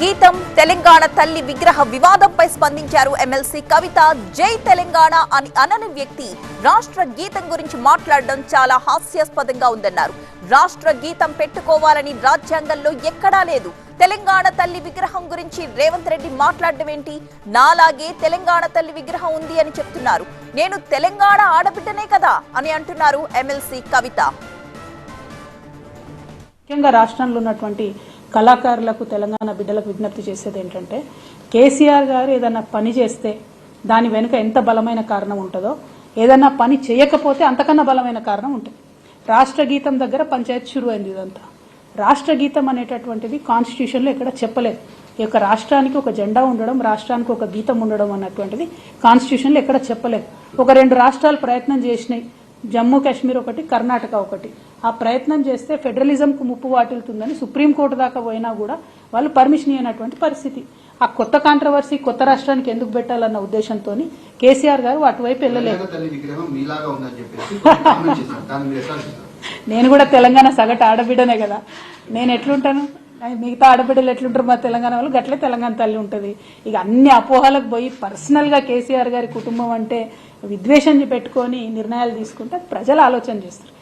గీతం తెలంగాణ తల్లి విగ్రహ వివాదంపై స్పందించారు ఎమ్మెల్సీ కవిత. జై తెలంగాణ అని అనని వ్యక్తి రాష్ట్ర గీతం గురించి మాట్లాడడం చాలా హాస్యాస్పదంగా ఉందన్నారు. రాష్ట్ర గీతం పెట్టుకోవాలని రాజ్యాంగంలో ఎక్కడా లేదు. తెలంగాణ తల్లి విగ్రహం గురించి రేవంత్ రెడ్డి మాట్లాడడం ఏంటి? నాలాగే తెలంగాణ తల్లి విగ్రహం ఉంది అని చెప్తున్నారు. నేను తెలంగాణ ఆడబిడ్డనే కదా అని అంటున్నారు ఎమ్మెల్సీ కవిత. ముఖ్యంగా రాష్ట్రంలో ఉన్నటువంటి కళాకారులకు తెలంగాణ బిడ్డలకు విజ్ఞప్తి చేసేది ఏంటంటే కేసీఆర్ గారు ఏదైనా పని చేస్తే దాని వెనుక ఎంత బలమైన కారణం ఉంటుందో ఏదైనా పని చేయకపోతే అంతకన్నా బలమైన కారణం ఉంటుంది రాష్ట్ర గీతం దగ్గర పంచాయత్ షురు అయింది ఇదంతా. రాష్ట్ర గీతం అనేటటువంటిది కాన్స్టిట్యూషన్లో ఎక్కడ చెప్పలేదు. ఈ యొక్క రాష్ట్రానికి ఒక జెండా ఉండడం రాష్ట్రానికి ఒక గీతం ఉండడం అన్నటువంటిది కాన్స్టిట్యూషన్లో ఎక్కడ చెప్పలేదు. ఒక రెండు రాష్ట్రాలు ప్రయత్నం చేసినాయి. జమ్మూ కాశ్మీర్ ఒకటి కర్ణాటక ఒకటి. ఆ ప్రయత్నం చేస్తే ఫెడరలిజంకు ముప్పు వాటిల్తుందని సుప్రీంకోర్టు దాకా పోయినా కూడా వాళ్ళు పర్మిషన్ ఇవ్వనటువంటి పరిస్థితి. ఆ కొత్త కాంట్రవర్సీ కొత్త రాష్ట్రానికి ఎందుకు పెట్టాలన్న ఉద్దేశంతో కేసీఆర్ గారు అటువైపు వెళ్ళలేదు. నేను కూడా తెలంగాణ సగటు ఆడబిడ్డనే కదా. నేను ఎట్లుంటాను? మిగతా ఆడబిడ్డలు ఎట్లుంటారు మా తెలంగాణ వాళ్ళు? గట్లే తెలంగాణ తల్లి ఉంటుంది. ఇక అన్ని అపోహలకు పోయి పర్సనల్గా కేసీఆర్ గారి కుటుంబం అంటే విద్వేషం పెట్టుకొని నిర్ణయాలు తీసుకుంటే ప్రజలు ఆలోచన చేస్తారు.